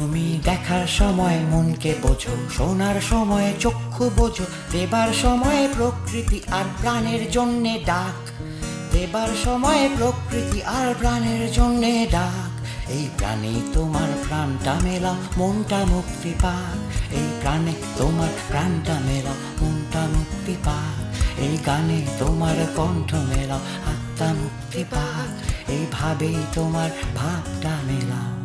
তুমি দেখার সময় মনকে বোঝো, শোনার সময় চক্ষু বোঝো, দেবার সময় প্রকৃতি আর প্রাণের জন্যে ডাক। দেবার সময় প্রকৃতি আর প্রাণের জন্যে ডাক। এই প্রাণে তোমার প্রাণটা মেলা, মনটা মুক্তি পাক। এই প্রাণে তোমার প্রাণটা মেলা, মনটা মুক্তি পাক। এই গানে তোমার কণ্ঠ মেলা, আত্মা মুক্তি পাক। এইভাবেই তোমার ভাবটা মেলাও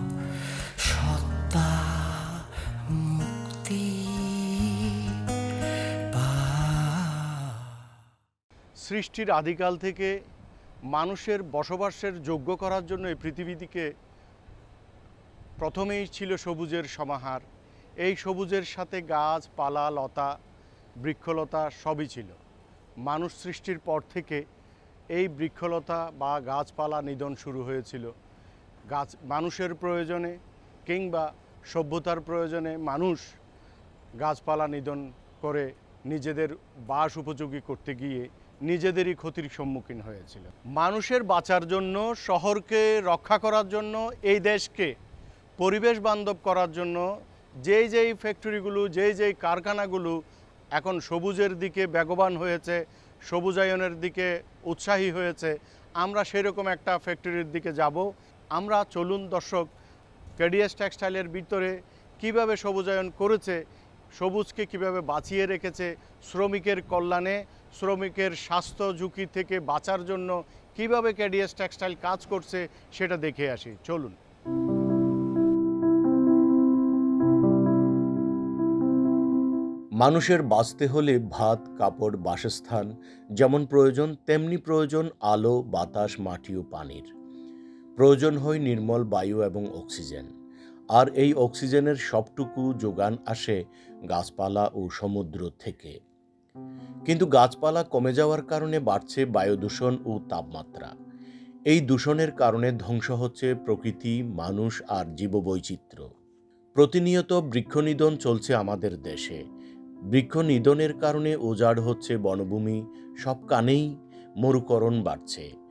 সৃষ্টির আদিকাল থেকে মানুষের বসবাসের যোগ্য করার জন্য এই পৃথিবীটিকে প্রথমেই ছিল সবুজের সমাহার। এই সবুজের সাথে গাছ, পালা, লতা, বৃক্ষলতা সবই ছিল। মানুষ সৃষ্টির পর থেকে এই বৃক্ষলতা বা গাছপালা নিধন শুরু হয়েছিল। গাছ, মানুষের প্রয়োজনে কিংবা সভ্যতার প্রয়োজনে মানুষ গাছপালা নিধন করে নিজেদের বাস উপযোগী করতে গিয়ে নিজেদেরই ক্ষতির সম্মুখীন হয়েছিল মানুষের বাঁচার জন্য, শহরকে রক্ষা করার জন্য, এই দেশকে পরিবেশ বান্ধব করার জন্য যেই যেই ফ্যাক্টরিগুলো, যেই যেই কারখানাগুলো এখন সবুজের দিকে বেগবান হয়েছে, সবুজায়নের দিকে উৎসাহী হয়েছে, আমরা সেরকম একটা ফ্যাক্টরির দিকে যাব। আমরা চলুন দর্শক, কেডিএস টেক্সটাইলের ভিতরে কীভাবে সবুজায়ন করেছে, সবুজকে কীভাবে বাঁচিয়ে রেখেছে শ্রমিকের কল্যাণে শ্রমিকের স্বাস্থ্য ঝুঁকি থেকে বাঁচার জন্য কীভাবে কেডিএস টেক্সটাইল কাজ করছে সেটা দেখে আসি। চলুন। মানুষের বাঁচতে হলে ভাত, কাপড়, বাসস্থান, যেমন প্রয়োজন, তেমনি প্রয়োজন আলো, বাতাস, মাটি ও পানির। প্রয়োজন হয় নির্মল বায়ু এবং অক্সিজেন। আর এই অক্সিজেনের সবটুকু যোগান আসে গাছপালা ও সমুদ্র থেকে। কিন্তু গাছপালা কমে যাওয়ার কারণে বাড়ছে বায়ু দূষণ ও তাপমাত্রা। এই দূষণের কারণে ধ্বংস হচ্ছে প্রকৃতি, মানুষ আর জীববৈচিত্র্য। প্রতিনিয়ত বৃক্ষনিধন চলছে আমাদের দেশে। বৃক্ষ নিধনের কারণে উজাড় হচ্ছে বনভূমি, সব কানেই মরুকরণ বাড়ছে।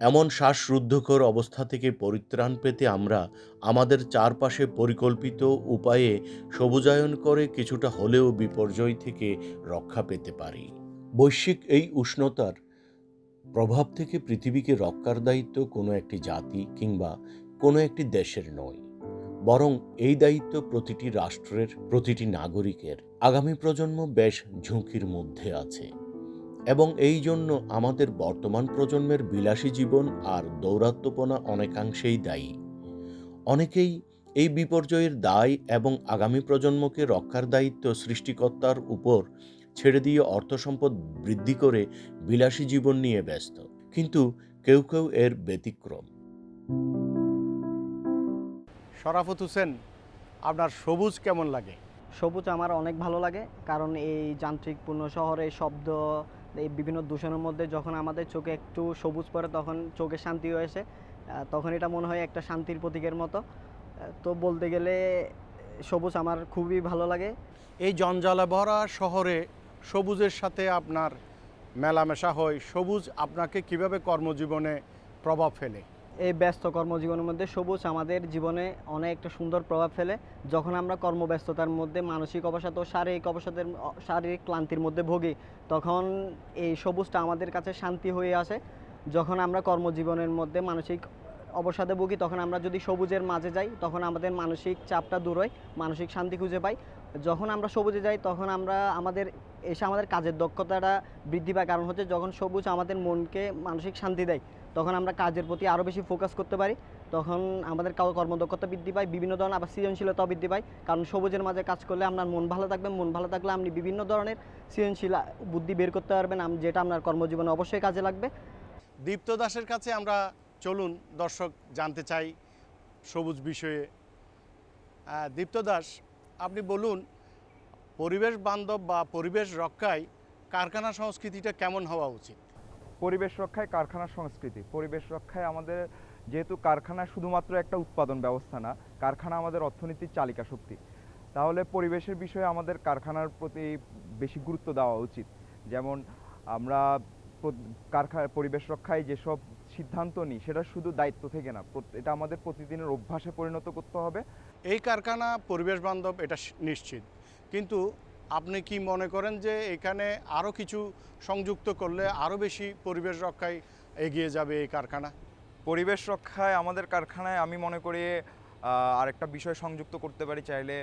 এমন শ্বাসরুদ্ধকর অবস্থা থেকে পরিত্রাণ পেতে আমরা আমাদের চারপাশে পরিকল্পিত উপায়ে সবুজায়ন করে কিছুটা হলেও বিপর্যয় থেকে রক্ষা পেতে পারি। বৈশ্বিক এই উষ্ণতার প্রভাব থেকে পৃথিবীকে রক্ষার দায়িত্ব কোনো একটি জাতি কিংবা কোনো একটি দেশের নয়, বরং এই দায়িত্ব প্রতিটি রাষ্ট্রের, প্রতিটি নাগরিকের। আগামী প্রজন্ম বেশ ঝুঁকির মধ্যে আছে। এবং এই জন্য আমাদের বর্তমান প্রজন্মের বিলাসী জীবন আর দৌরাত্ম্যপনা অনেকাংশেই দায়ী। অনেকেই এই বিপর্যয়ের দায় এবং আগামী প্রজন্মকে রক্ষার দায়িত্ব সৃষ্টিকর্তার উপর ছেড়ে দিয়ে অর্থ সম্পদ বৃদ্ধি করে বিলাসী জীবন নিয়ে ব্যস্ত। কিন্তু কেউ কেউ এর ব্যতিক্রম। শরাফত হোসেন আপনার সবুজ কেমন লাগে? সবুজ আমার অনেক ভালো লাগে কারণ এই যান্ত্রিকপূর্ণ শহরে শব্দ এই বিভিন্ন দূষণের মধ্যে যখন আমাদের চোখে একটু সবুজ পড়ে, তখন চোখে শান্তি হয়েছে। তখন এটা মনে হয় একটা শান্তির প্রতীকের মতো। তো বলতে গেলে সবুজ আমার খুবই ভালো লাগে। এই জঞ্জালে ভরা শহরে সবুজের সাথে আপনার মেলামেশা হয়। সবুজ আপনাকে কীভাবে কর্মজীবনে প্রভাব ফেলে? এই ব্যস্ত কর্মজীবনের মধ্যে সবুজ আমাদের জীবনে অনেক একটা সুন্দর প্রভাব ফেলে। যখন আমরা কর্মব্যস্ততার মধ্যে, মানসিক অবসাদ ও শারীরিক অবসাদের, শারীরিক ক্লান্তির মধ্যে ভুগি, তখন এই সবুজটা আমাদের কাছে শান্তি হয়ে আসে। যখন আমরা কর্মজীবনের মধ্যে মানসিক অবসাদে ভুগি, তখন আমরা যদি সবুজের মাঝে যাই, তখন আমাদের মানসিক চাপটা দূর হয়, মানসিক শান্তি খুঁজে পাই। যখন আমরা সবুজে যাই, তখন আমরা আমাদের, এসে আমাদের কাজের দক্ষতাটা বৃদ্ধি পায়। কারণ হচ্ছে যখন সবুজ আমাদের মনকে মানসিক শান্তি দেয়। তখন আমরা কাজের প্রতি আরও বেশি ফোকাস করতে পারি। তখন আমাদের কর্মদক্ষতা বৃদ্ধি পায়, বিভিন্ন ধরনের আবার সৃজনশীলতাও বৃদ্ধি পায়। কারণ সবুজের মাঝে কাজ করলে আপনার মন ভালো থাকবে, মন ভালো থাকলে আপনি বিভিন্ন ধরনের সৃজনশীল বুদ্ধি বের করতে পারবেন যেটা আপনার কর্মজীবনে অবশ্যই কাজে লাগবে। দীপ্ত দাসের কাছে আমরা চলুন দর্শক জানতে চাই সবুজ বিষয়ে। দীপ্ত দাস, আপনি বলুন, পরিবেশ বান্ধব বা পরিবেশ রক্ষায় কারখানা সংস্কৃতিটা কেমন হওয়া উচিত? পরিবেশ রক্ষায় কারখানা সংস্কৃতি। পরিবেশ রক্ষায় আমাদের যেহেতু কারখানা শুধুমাত্র একটা উৎপাদন ব্যবস্থা না, কারখানা আমাদের অর্থনীতির চালিকা শক্তি। তাহলে পরিবেশের বিষয়ে আমাদের কারখানার প্রতি বেশি গুরুত্ব দেওয়া উচিত। যেমন আমরা কারখানা, পরিবেশ রক্ষায় যেসব সিদ্ধান্ত নিই, সেটা শুধু দায়িত্ব থেকে না এটা আমাদের প্রতিদিনের অভ্যাসে পরিণত করতে হবে। এই কারখানা, পরিবেশ বান্ধব, এটা নিশ্চিত। কিন্তু আপনি কি মনে করেন যে এখানে আরও কিছু সংযুক্ত করলে আরও বেশি পরিবেশ রক্ষায় এগিয়ে যাবে এই কারখানা? পরিবেশ রক্ষায় আমাদের কারখানায় আমি মনে করি আরেকটা বিষয় সংযুক্ত করতে পারি চাইলে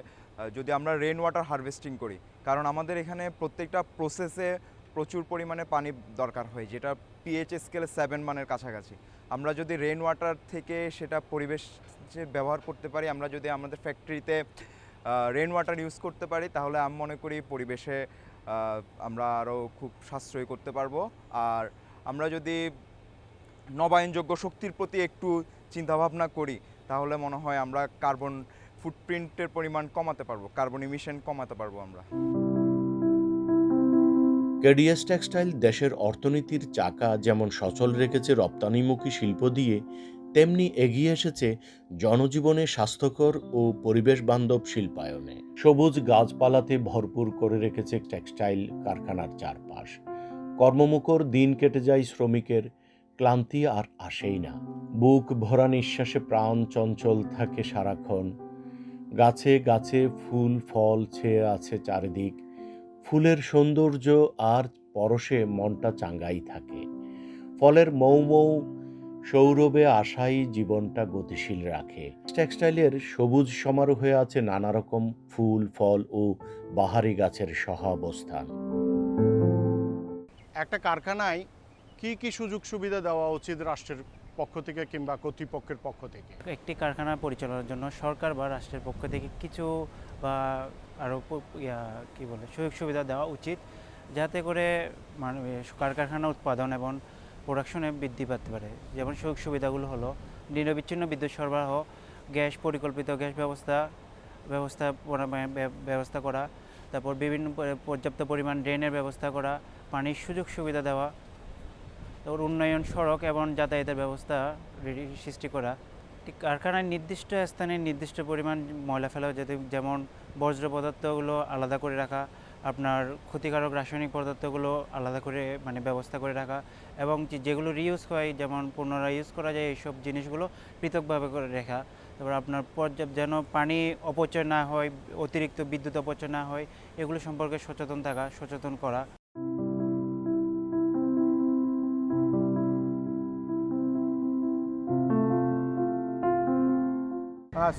যদি আমরা রেন ওয়াটার হারভেস্টিং করি। কারণ আমাদের এখানে প্রত্যেকটা প্রসেসে প্রচুর পরিমাণে পানি দরকার হয়, যেটা পিএইচ স্কেলে সেভেন মানের কাছাকাছি। আমরা যদি রেন ওয়াটার থেকে সেটা পরিবেশ ব্যবহার করতে পারি, আমরা যদি আমাদের ফ্যাক্টরিতে রেন ওয়াটার ইউজ করতে পারি, তাহলে আমি মনে করি পরিবেশে আমরা আরও খুব সাশ্রয় করতে পারব। আর আমরা যদি নবায়নযোগ্য শক্তির প্রতি একটু চিন্তাভাবনা করি, তাহলে মনে হয় আমরা কার্বন ফুটপ্রিন্টের পরিমাণ কমাতে পারব কার্বন ইমিশন কমাতে পারব আমরা। কেডিএস টেক্সটাইল দেশের অর্থনীতির চাকা যেমন সচল রেখেছে রপ্তানিমুখী শিল্প দিয়ে তেমনি এগিয়ে এসেছে জনজীবনে স্বাস্থ্যকর ও পরিবেশ বান্ধব শিল্পায়নে। সবুজ গাছপালাতে ভরপুর করে রেখেছে টেক্সটাইল কারখানার চারপাশ। কর্মমুখর দিন কেটে যায় শ্রমিকের, ক্লান্তি আর আসেই না। বুক ভরা নিঃশ্বাসে প্রাণ চঞ্চল থাকে সারাক্ষণ। গাছে গাছে ফুল, ফল ছেয়ে আছে চারিদিক। ফুলের সৌন্দর্য আর পরশে মনটা চাঙ্গাই থাকে। ফলের মৌ মৌ সৌরভে আশাই জীবনটা গতিশীল রাখে। টেক্সটাইলের সবুজ সমারোহে আছে নানা রকম ফুল ফল ও বাহারি গাছের সহাবস্থান। একটা কারখানায় কি কি সুযোগ সুবিধা দেওয়া উচিত রাষ্ট্রের পক্ষ থেকে কিংবা কর্তৃপক্ষের পক্ষ থেকে? একটি কারখানা পরিচালনার জন্য সরকার বা রাষ্ট্রের পক্ষ থেকে কিছু বা আরও কি বলে সুযোগ সুবিধা দেওয়া উচিত। যাতে করে মানে কারখানা উৎপাদন এবং প্রোডাকশনে বৃদ্ধি পেতে পারে। যেমন সুযোগ সুবিধাগুলো হলো, নিরবিচ্ছিন্ন বিদ্যুৎ সরবরাহ, গ্যাস পরিকল্পিত গ্যাস ব্যবস্থা ব্যবস্থা ব্যবস্থা করা, তারপর বিভিন্ন পর্যাপ্ত পরিমাণ ড্রেনের ব্যবস্থা করা, পানির সুযোগ সুবিধা দেওয়া, তারপর উন্নয়ন সড়ক এবং যাতায়াতের ব্যবস্থা সৃষ্টি করা। কারখানায় নির্দিষ্ট স্থানে নির্দিষ্ট পরিমাণ ময়লা ফেলা যাতে, যেমন বর্জ্য পদার্থগুলো আলাদা করে রাখা আপনার ক্ষতিকারক রাসায়নিক পদার্থগুলো আলাদা করে মানে ব্যবস্থা করে রাখা এবং যেগুলো রিউজ হয় যেমন পুনরায় ইউজ করা যায় এইসব জিনিসগুলো পৃথকভাবে করে রাখা। তারপর আপনার পর্যাপ্ত যেন পানি অপচয় না হয় অতিরিক্ত বিদ্যুৎ অপচয় না হয় এগুলো সম্পর্কে সচেতন থাকা সচেতন করা।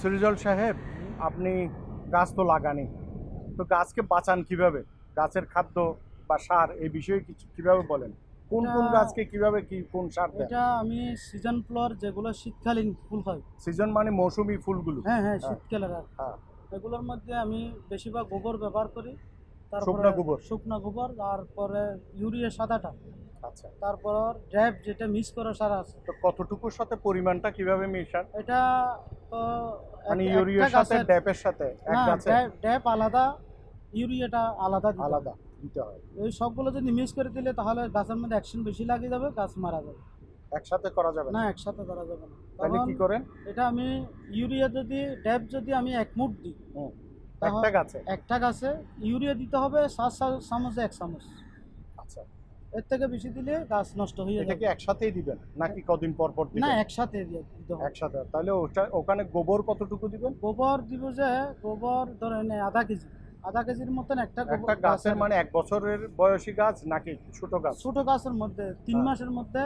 সৃজল সাহেব আপনি গাছ তো লাগানি তো গাছকে বাঁচান কীভাবে? গাছের খাদ্য বা সার এই বিষয়ে কিছু কীভাবে বলেন? কোন কোন গাছকে কীভাবে কি কোন সার দেন? এটা আমি সিজন ফ্লাওয়ার যেগুলো শীতকালীন ফুল হয়। সিজন মানে মৌসুমী ফুলগুলো? হ্যাঁ হ্যাঁ হ্যাঁ। শীতকালের আর। হ্যাঁ। এগুলোর মধ্যে আমি বেশিরভাগ গোবর ব্যবহার করি। শুকনা গোবর? শুকনা গোবর তারপরে ইউরিয়া সাদাটা। আচ্ছা। তারপর ড্যাব যেটা মিক্স করা সারা আছে। তো কতটুকুর সাথে পরিমাণটা কীভাবে মেশান? এটা তো মানে ইউরিয়ার সাথে ড্যাপের সাথে এক গাছে ড্যাব আলাদা ইউরিয়াটা আলাদা আলাদা দিতে হয়। এই সবগুলো যদি মিক্স করে দিলে তাহলে গাছের মধ্যে অ্যাকশন বেশি লাগিয়ে যাবে গাছ মারা যাবে। একসাথে করা যাবে না? একসাথে করা যাবে না। তাহলে কি করেন? এটা আমি ইউরিয়া যদি ড্যাব যদি আমি এক মুঠ দিই। একটা গাছে? একটা গাছে ইউরিয়া দিতে হবে সাত চামচে এক চামচ। আচ্ছা। এর থেকে বেশি দিলে গাছ নষ্ট হয়ে এটা যাবে। কি একসাথেই দিবেন? নাকি কদিন পর পর না একসাথে দিতে হবে। একসাথে। তাহলে ওটা ওখানে গোবর কতটুকু দিবেন? গোবর দিব যে গোবর ধরেন আধা কেজি। আধা কেজির মতন একটা একটা গাছের মানে এক বছরের বয়সী গাছ নাকি ছোট গাছ? ছোট গাছের মধ্যে তিন হ্যাঁ। মাসের মধ্যে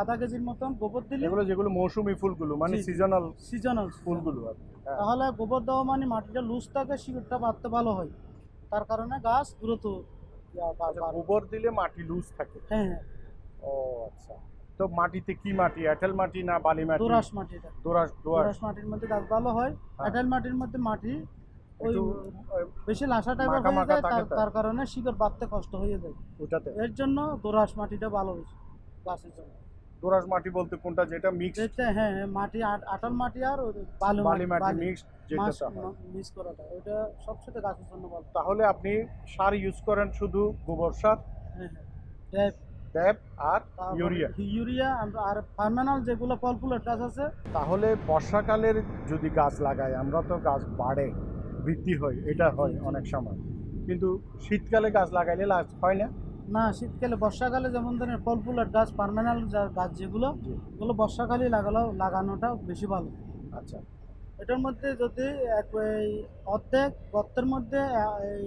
আধা কেজির মতন গোবর দিলে এগুলো যেগুলো মৌসুমী ফুলগুলো মানে। সিজনাল সিজনাল ফুলগুলো হ্যাঁ। তাহলে গোবর দেওয়া মানে মাটিটা লুজ থাকে শিকড়টা বাড়তে ভালো হয়। তার কারণে গাছ দ্রুত আচ্ছা। গোবর দিলে মাটি লুজ থাকে? হ্যাঁ হ্যাঁ। ও আচ্ছা। তো মাটিতে কি মাটি এঁটেল মাটি না বালি মাটি? দোরাস মাটিটা। দোরাস দোরাস মাটির মধ্যে গাছ ভালো হয়। হ্যাঁ। এঁটেল মাটির মধ্যে মাটি ওই বেশি লাসা টাইপের হয়ে যায় তার- কারণে শিকড় বাড়তে কষ্ট হয়ে যায়। ওটাতে এর জন্য দোরাস মাটিটা ভালো হয়েছে গাছের জন্য। দোরাস মাটি বলতে কোনটা? যেটা মিক্স হ্যাঁ হ্যাঁ, মাটি আট- আটাল মাটি আর বালু বালি মাটি মিক্স যেটা মিক্স করাটা। ওটা সবচেয়ে গাছের জন্য ভালো। তাহলে আপনি সার ইউজ করেন শুধু গোবর সার হ্যাঁ হ্যাঁ ড্যাপ আর ইউরিয়া। ইউরিয়া আমরা- আর ফার্মানাল যেগুলো ফল ফুলের গাছ আছে। তাহলে বর্ষাকালের যদি গাছ লাগাই আমরা তো গাছ বাড়ে। বৃদ্ধি হয় এটা হয় অনেক সময়। কিন্তু শীতকালে গাছ লাগাইলে লাভ হয় না? না শীতকালে বর্ষাকালে যেমন ধরেন ফল ফুলের গাছ পার্মানেন্ট গাছ যেগুলো ওগুলো বর্ষাকালে লাগালো লাগানোটা বেশি ভালো। আচ্ছা। এটার মধ্যে যদি এক এই অর্ধেক গর্তের মধ্যে এই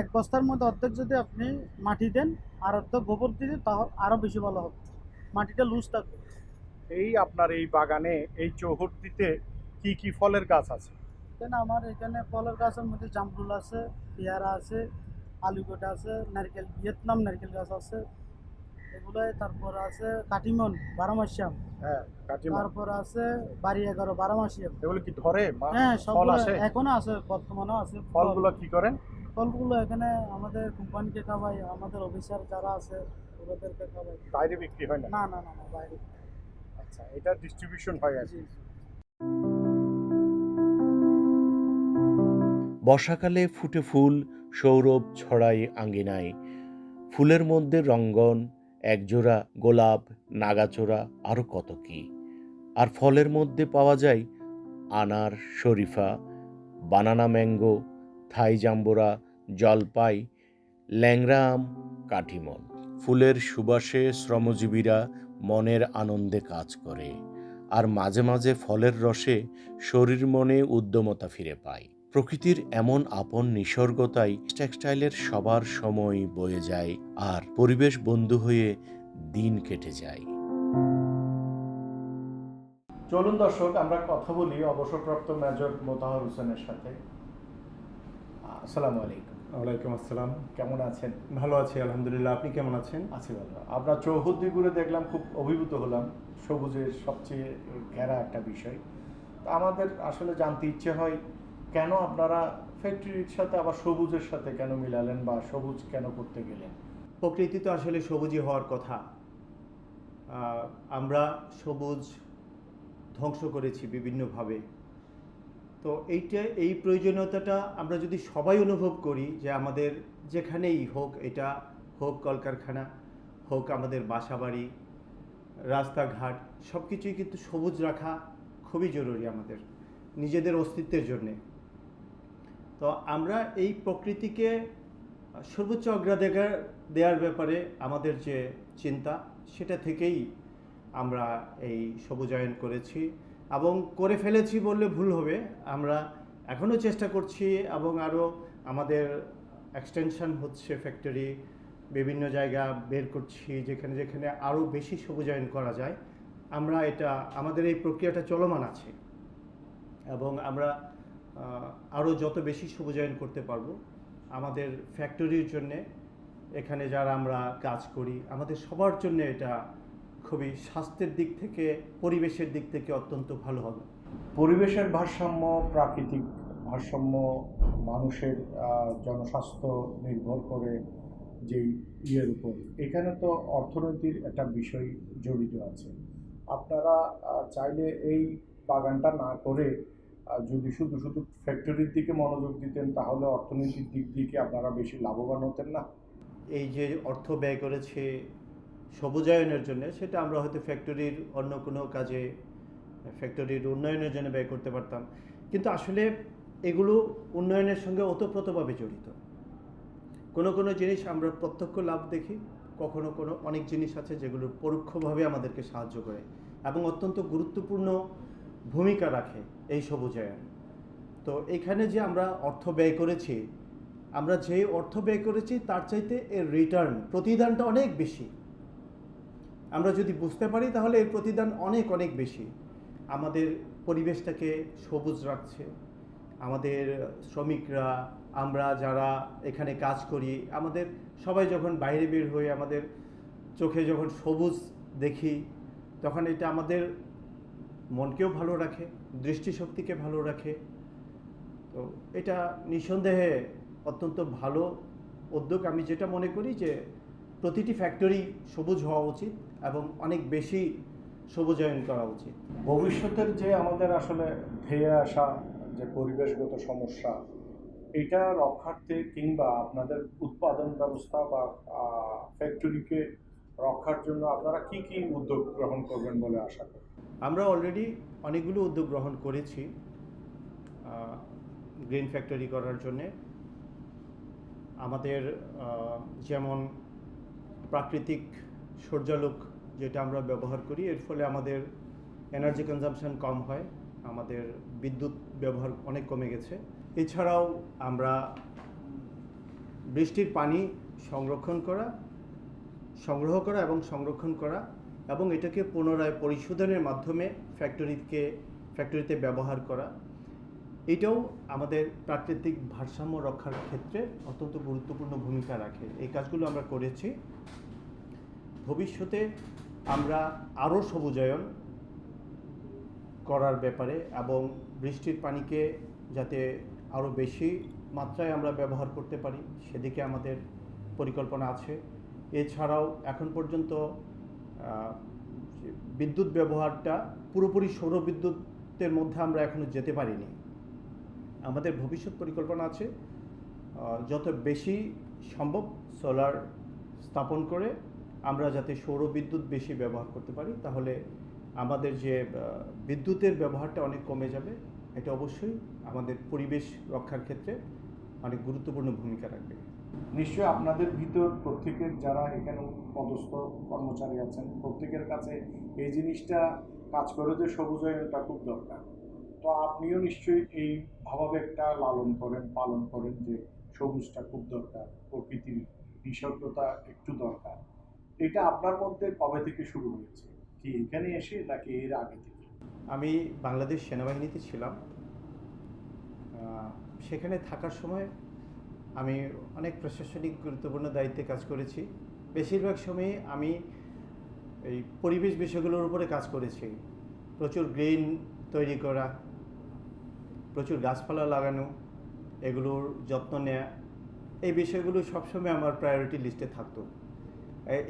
এক বস্তার মধ্যে অর্ধেক যদি আপনি মাটি দেন আর অর্ধেক গোবর দিয়ে দেন তাহলে আরও বেশি ভালো হবে। মাটিটা লুজ থাকবে। এই আপনার এই বাগানে এই চৌহদ্দিতে কি কি ফলের গাছ আছে? এখানে আমার এখানে ফলের গাছের মধ্যে জামরুল আছে পেয়ারা আছে আলু আলুগোটা আছে নারকেল ভিয়েতনাম নারকেল গাছ আছে এগুলো তারপর আছে কাটিমন বারোমাসিয়াম। হ্যাঁ তারপর আছে বাড়ি এগারো বারোমাসিয়াম। এগুলো কি ধরে? হ্যাঁ ফল সবগুলো এখনও আছে বর্তমানেও আছে ফলগুলো কি করেন? ফলগুলো এখানে আমাদের কোম্পানিকে খাওয়াই আমাদের অফিসার যারা আছে ওদেরকে খাওয়াই। বাইরে বিক্রি হয় না? না না না না বাইরে। আচ্ছা এটা ডিস্ট্রিবিউশন হয় আর কি। বর্ষাকালে ফুটে ফুল, সৌরভ ছড়ায় আঙ্গিনায় ফুলের মধ্যে রঙ্গন, একজোড়া গোলাপ, নাগাচোরা আরও কত কি। আর ফলের মধ্যে পাওয়া যায় আনার শরীফা, বানানা ম্যাঙ্গো, থাই জাম্বুরা, জলপাই ল্যাংড়া আম কাঠিমন। ফুলের সুবাসে শ্রমজীবীরা মনের আনন্দে কাজ করে, আর মাঝে মাঝে ফলের রসে শরীর মনে উদ্যমতা ফিরে পায়। প্রকৃতির এমন আপন নিসর্গতাই টেক্সটাইলের সবার সময় বয়ে যায় আর পরিবেশ বন্ধু হয়ে দিন কেটে যায়। চলুন দর্শক আমরা কথা বলি অবসরপ্রাপ্ত মেজর মোতাহার হোসেনের সাথে। আসসালামু আলাইকুম। ওয়ালাইকুম আসসালাম। কেমন আছেন? ভালো আছি আলহামদুলিল্লাহ। আপনি কেমন আছেন? আছি ভালো। আমরা চৌহদ্দি ঘুরে দেখলাম খুব অভিভূত হলাম। সবুজের সবচেয়ে ঘেরা একটা বিষয়। তা আমাদের আসলে জানতে ইচ্ছে হয় কেন আপনারা ফ্যাক্টরির সাথে, আবার সবুজের সাথে কেন মিলালেন বা সবুজ কেন করতে গেলেন? প্রকৃতি তো আসলে সবুজই হওয়ার কথা। আমরা সবুজ ধ্বংস করেছি বিভিন্নভাবে। তো এইটা, এই প্রয়োজনীয়তাটা আমরা যদি সবাই অনুভব করি যে আমাদের যেখানেই হোক, এটা হোক কলকারখানা, হোক আমাদের বাসাবাড়ি, রাস্তাঘাট সব কিছুই কিন্তু সবুজ রাখা খুবই জরুরি আমাদের নিজেদের অস্তিত্বের জন্যে। তো আমরা এই প্রকৃতিকে সর্বোচ্চ অগ্রাধিকার দেওয়ার ব্যাপারে আমাদের যে চিন্তা, সেটা থেকেই আমরা এই সবুজায়ন করেছি এবং করে ফেলেছি বললে ভুল হবে। আমরা এখনও চেষ্টা করছি এবং আরও আমাদের এক্সটেনশন হচ্ছে ফ্যাক্টরি বিভিন্ন জায়গা বের করছি, যেখানে যেখানে আরও বেশি সবুজায়ন করা যায়। আমরা এটা, আমাদের এই প্রক্রিয়াটা চলমান আছে। এবং আমরা আরও যত বেশি সবুজায়ন করতে পারব আমাদের ফ্যাক্টরির জন্যে, এখানে যারা আমরা কাজ করি, আমাদের সবার জন্য এটা খুবই স্বাস্থ্যের দিক থেকে, পরিবেশের দিক থেকে অত্যন্ত ভালো হবে। পরিবেশের ভারসাম্য, প্রাকৃতিক ভারসাম্য, মানুষের জনস্বাস্থ্য নির্ভর করে যেই ইয়ের উপর। এখানে তো অর্থনীতির একটা বিষয় জড়িত আছে। আপনারা চাইলে এই বাগানটা না করে যদি শুধু শুধু ফ্যাক্টরির দিকে মনোযোগ দিতেন, তাহলে অর্থনীতির দিক দিয়ে কি আপনারা বেশি লাভবান হতেন না? এই যে অর্থ ব্যয় করেছে সবুজায়নের জন্য, সেটা আমরা হয়তো ফ্যাক্টরির অন্য কোনো কাজে ফ্যাক্টরির উন্নয়নের জন্য ব্যয় করতে পারতাম। কিন্তু আসলে এগুলো উন্নয়নের সঙ্গে ওতপ্রোতভাবে জড়িত। কোনো কোনো জিনিস আমরা প্রত্যক্ষ লাভ দেখি, কখনো কোনো অনেক জিনিস আছে যেগুলো পরোক্ষভাবে আমাদেরকে সাহায্য করে এবং অত্যন্ত গুরুত্বপূর্ণ ভূমিকা রাখে এই সবুজায়ন। তো এখানে যে আমরা অর্থ ব্যয় করেছি, আমরা যে অর্থ ব্যয় করেছি তার চাইতে এর রিটার্ন প্রতিদানটা অনেক বেশি। আমরা যদি বুঝতে পারি তাহলে এর প্রতিদান অনেক অনেক বেশি। আমাদের পরিবেশটাকে সবুজ রাখছে। আমাদের শ্রমিকরা, আমরা যারা এখানে কাজ করি, আমাদের সবাই যখন বাইরে বের হয়ে আমাদের চোখে যখন সবুজ দেখি, তখন এটা আমাদের মনকেও ভালো রাখে, দৃষ্টিশক্তিকে ভালো রাখে। তো এটা নিঃসন্দেহে অত্যন্ত ভালো উদ্যোগ। আমি যেটা মনে করি যে প্রতিটি ফ্যাক্টরি সবুজ হওয়া উচিত এবং অনেক বেশি সবুজায়ন করা উচিত। ভবিষ্যতের যে আমাদের আসলে ধেয়ে আসা যে পরিবেশগত সমস্যা, এটা রক্ষার্থে কিংবা আপনাদের উৎপাদন ব্যবস্থা বা ফ্যাক্টরিকে রক্ষার জন্য আপনারা কি কি উদ্যোগ গ্রহণ করবেন বলে আশা করি? আমরা অলরেডি অনেকগুলো উদ্যোগ গ্রহণ করেছি গ্রিন ফ্যাক্টরি করার জন্যে। আমাদের যেমন প্রাকৃতিক সূর্যালোক যেটা আমরা ব্যবহার করি, এর ফলে আমাদের এনার্জি কনজাম্পশন কম হয়, আমাদের বিদ্যুৎ ব্যবহার অনেক কমে গেছে। এছাড়াও আমরা বৃষ্টির পানি সংরক্ষণ করা সংগ্রহ করা এবং সংরক্ষণ করা এবং এটাকে পুনরায় পরিশোধনের মাধ্যমে ফ্যাক্টরিকে, ফ্যাক্টরিতে ব্যবহার করা। এটাও আমাদের প্রাকৃতিক ভারসাম্য রক্ষার ক্ষেত্রে অত্যন্ত গুরুত্বপূর্ণ ভূমিকা রাখে। এই কাজগুলো আমরা করেছি। ভবিষ্যতে আমরা আরও সবুজায়ন করার ব্যাপারে এবং বৃষ্টির পানিকে যাতে আরও বেশি মাত্রায় আমরা ব্যবহার করতে পারি, সেদিকে আমাদের পরিকল্পনা আছে। এছাড়াও এখন পর্যন্ত বিদ্যুৎ ব্যবহারটা পুরোপুরি সৌর বিদ্যুতের মধ্যে আমরা এখনও যেতে পারিনি। আমাদের ভবিষ্যৎ পরিকল্পনা আছে যত বেশি সম্ভব সোলার স্থাপন করে আমরা যাতে সৌর বিদ্যুৎ বেশি ব্যবহার করতে পারি, তাহলে আমাদের যে বিদ্যুতের ব্যবহারটা অনেক কমে যাবে। এটা অবশ্যই আমাদের পরিবেশ রক্ষার ক্ষেত্রে অনেক গুরুত্বপূর্ণ ভূমিকা রাখবে। নিশ্চয়ই আপনাদের ভিতর প্রত্যেকের যারা এখানে পদস্থ কর্মচারী আছেন, প্রত্যেকের কাছে এই জিনিসটা কাজ করে যে সবুজ সবুজায়নটা খুব দরকার। তো আপনিও নিশ্চয়ই এই ভাবাবেগটা লালন করেন, পালন করেন যে সবুজটা খুব দরকার, প্রকৃতির নিঃশব্দতা একটু দরকার। এটা আপনার মধ্যে কবে থেকে শুরু হয়েছে? কি এখানে এসে নাকি এর আগে থেকে? আমি বাংলাদেশ সেনাবাহিনীতে ছিলাম। সেখানে থাকার সময় আমি অনেক প্রশাসনিক গুরুত্বপূর্ণ দায়িত্বে কাজ করেছি। বেশিরভাগ সময়ই আমি এই পরিবেশ বিষয়গুলোর উপরে কাজ করেছি। প্রচুর গ্রিন তৈরি করা, প্রচুর গাছপালা লাগানো, এগুলোর যত্ন নেওয়া এই বিষয়গুলো সবসময় আমার প্রায়োরিটি লিস্টে থাকতো।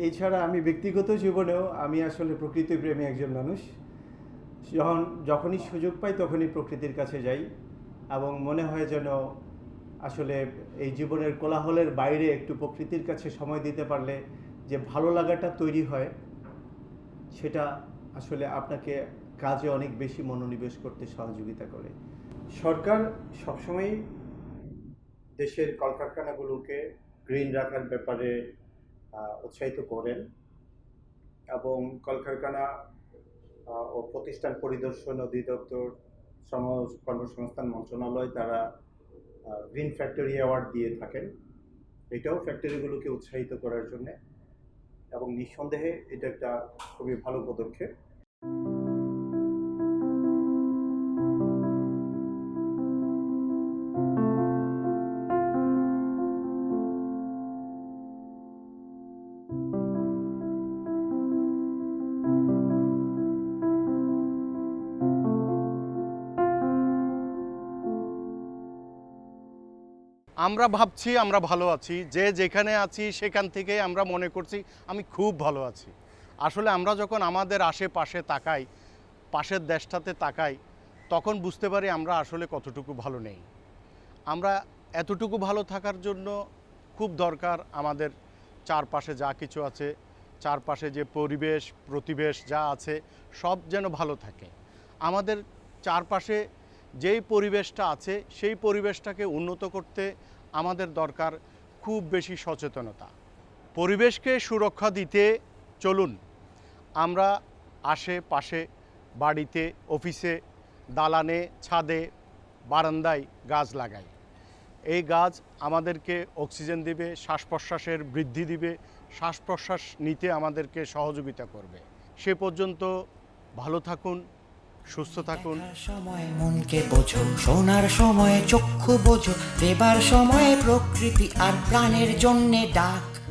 এছাড়া আমি ব্যক্তিগত জীবনেও আমি আসলে প্রকৃতিপ্রেমী একজন মানুষ। যখন, যখনই সুযোগ পাই তখনই প্রকৃতির কাছে যাই এবং মনে হয় যেন আসলে এই জীবনের কোলাহলের বাইরে একটু প্রকৃতির কাছে সময় দিতে পারলে যে ভালো লাগাটা তৈরি হয়, সেটা আসলে আপনাকে কাজে অনেক বেশি মনোনিবেশ করতে সহযোগিতা করে। সরকার সবসময়ই দেশের কলকারখানাগুলোকে গ্রিন রাখার ব্যাপারে উৎসাহিত করেন এবং কলকারখানা ও প্রতিষ্ঠান পরিদর্শন অধিদপ্তর শ্রম কর্মসংস্থান মন্ত্রণালয় তারা গ্রিন ফ্যাক্টরি অ্যাওয়ার্ড দিয়ে থাকেন। এটাও ফ্যাক্টরিগুলোকে উৎসাহিত করার জন্যে এবং নিঃসন্দেহে এটা একটা খুবই ভালো পদক্ষেপ। আমরা ভাবছি, আমরা ভালো আছি। যে যেখানে আছি, সেখান থেকে আমরা মনে করছি আমি খুব ভালো আছি। আসলে আমরা যখন আমাদের আশেপাশে তাকাই, পাশের দেশটাতে তাকাই, তখন বুঝতে পারি আমরা আসলে কতটুকু ভালো নেই। আমরা এতটুকু ভালো থাকার জন্য খুব দরকার আমাদের চারপাশে যা কিছু আছে, চারপাশে যে পরিবেশ, প্রতিবেশ যা আছে, সব যেন ভালো থাকে। আমাদের চারপাশে যেই পরিবেশটা আছে, সেই পরিবেশটাকে উন্নত করতে আমাদের দরকার খুব বেশি সচেতনতা। পরিবেশকে সুরক্ষা দিতে চলুন। আমরা আশেপাশে বাড়িতে, অফিসে, দালানে, ছাদে, বারান্দায় গাছ লাগাই। এই গাছ আমাদেরকে অক্সিজেন দিবে শ্বাস প্রশ্বাসের বৃদ্ধি দিবে শ্বাস প্রশ্বাস নিতে আমাদেরকে সহযোগিতা করবে। সে পর্যন্ত ভালো থাকুন। সুস্থ থাকুন। সময়, মনকে বোঝো সোনার সময়, চক্ষু বোঝো, দেবার সময় প্রকৃতি আর প্রাণের জন্যে ডাক।